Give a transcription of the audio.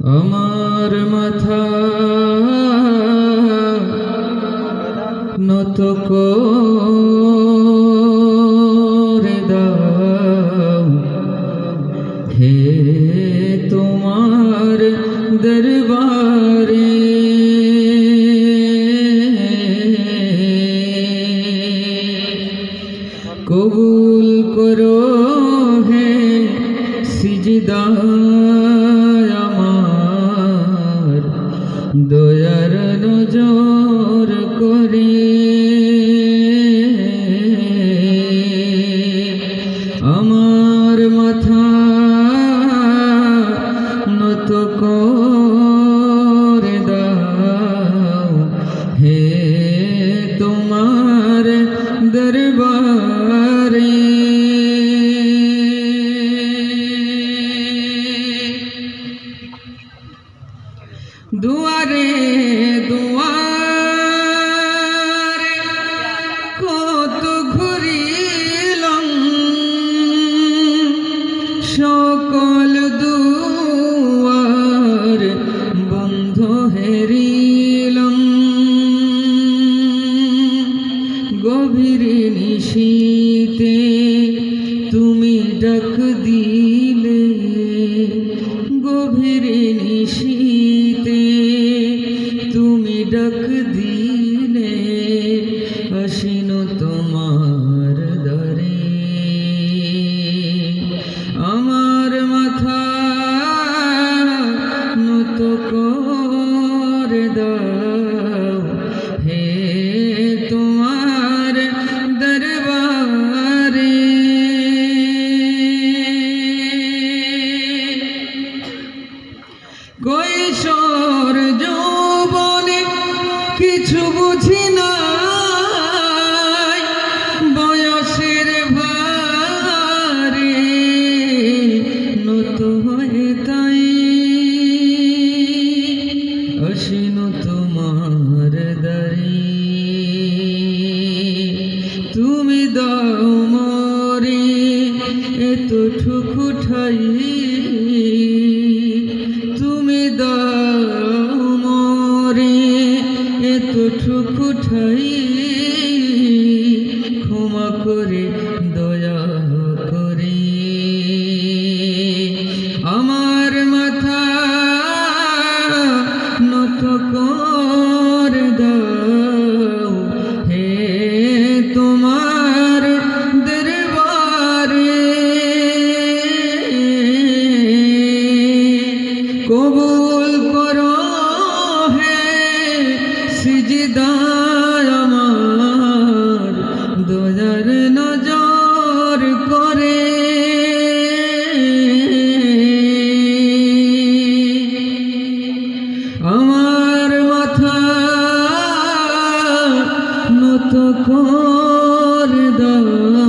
আমার মাথা নত করে দাও। হে তোমার দরবারে। কবুল করো হে সিজদা। আমার মাথা নত করে দাও। হে তোমার দরবারে। দুয়ারে দুয়ারে গভীর নিশীতে তুমি ডাক দিলে গভীর নিশীতে তুমি ডাক দিলে আসিন তোমার দরে আমার মাথা নত করে দাও কৈশোর যৌবনে কিছু বুঝি না বয়সের ভারে নত হয়ে তাই। অসীন তোমার দারি তুমি দাও মরে এত ঠুকুঠাই ঠোঁট নজর করে আমার মাথা নত কর দাও।